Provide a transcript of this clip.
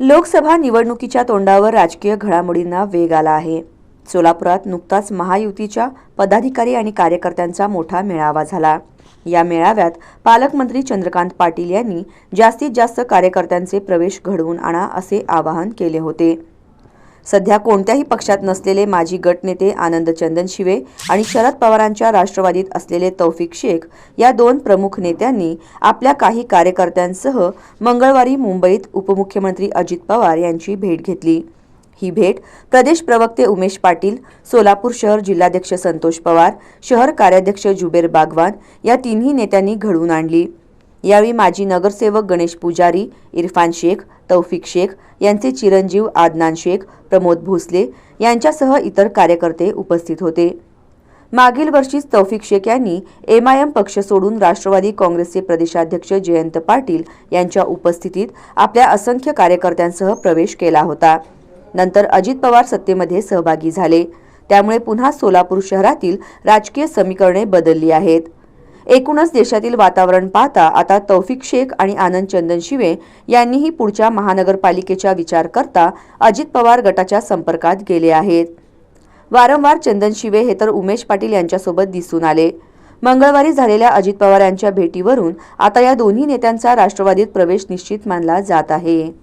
लोकसभा निवडणुकीच्या तोंडावर राजकीय घडामोडींना वेग आला आहे. सोलापुरात नुकताच महायुतीच्या पदाधिकारी आणि कार्यकर्त्यांचा मोठा मेळावा झाला. या मेळाव्यात पालकमंत्री चंद्रकांत पाटील यांनी जास्तीत जास्त कार्यकर्त्यांचे प्रवेश घडवून आणा असे आवाहन केले होते. सध्या कोणत्याही पक्षात नसलेले माजी गटनेते आनंद चंदनशिवे आणि शरद पवारांच्या राष्ट्रवादीत असलेले तौफिक शेख या दोन प्रमुख नेत्यांनी आपल्या काही कार्यकर्त्यांसह मंगळवारी मुंबईत उपमुख्यमंत्री अजित पवार यांची भेट घेतली. ही भेट प्रदेश प्रवक्ते उमेश पाटील सोलापूर शहर जिल्हाध्यक्ष संतोष पवार शहर कार्याध्यक्ष जुबेर बागवान या तिन्ही नेत्यांनी घडवून आणली. यावेळी माजी नगरसेवक गणेश पुजारी इरफान शेख तौफिक शेख यांचे चिरंजीव आदनान शेख प्रमोद भोसले यांच्यासह इतर कार्यकर्ते उपस्थित होते. मागील वर्षीच तौफिक शेख यांनी एम आय एम पक्ष सोडून राष्ट्रवादी काँग्रेसचे प्रदेशाध्यक्ष जयंत पाटील यांच्या उपस्थितीत आपल्या असंख्य कार्यकर्त्यांसह प्रवेश केला होता. नंतर अजित पवार सत्तेमध्ये सहभागी झाले. त्यामुळे पुन्हा सोलापूर शहरातील राजकीय समीकरणे बदलली आहेत. एकूणच देशातील वातावरण पाहता आता तौफिक शेख आणि आनंद चंदन शिवे यांनीही पुढच्या महानगरपालिकेचा विचार करता अजित पवार गटाच्या संपर्कात गेले आहेत. वारंवार चंदन शिवे हे तर उमेश पाटील यांच्यासोबत दिसून आले. मंगळवारी झालेल्या अजित पवार यांच्या भेटीवरून आता या दोन्ही नेत्यांचा राष्ट्रवादीत प्रवेश निश्चित मानला जात आहे.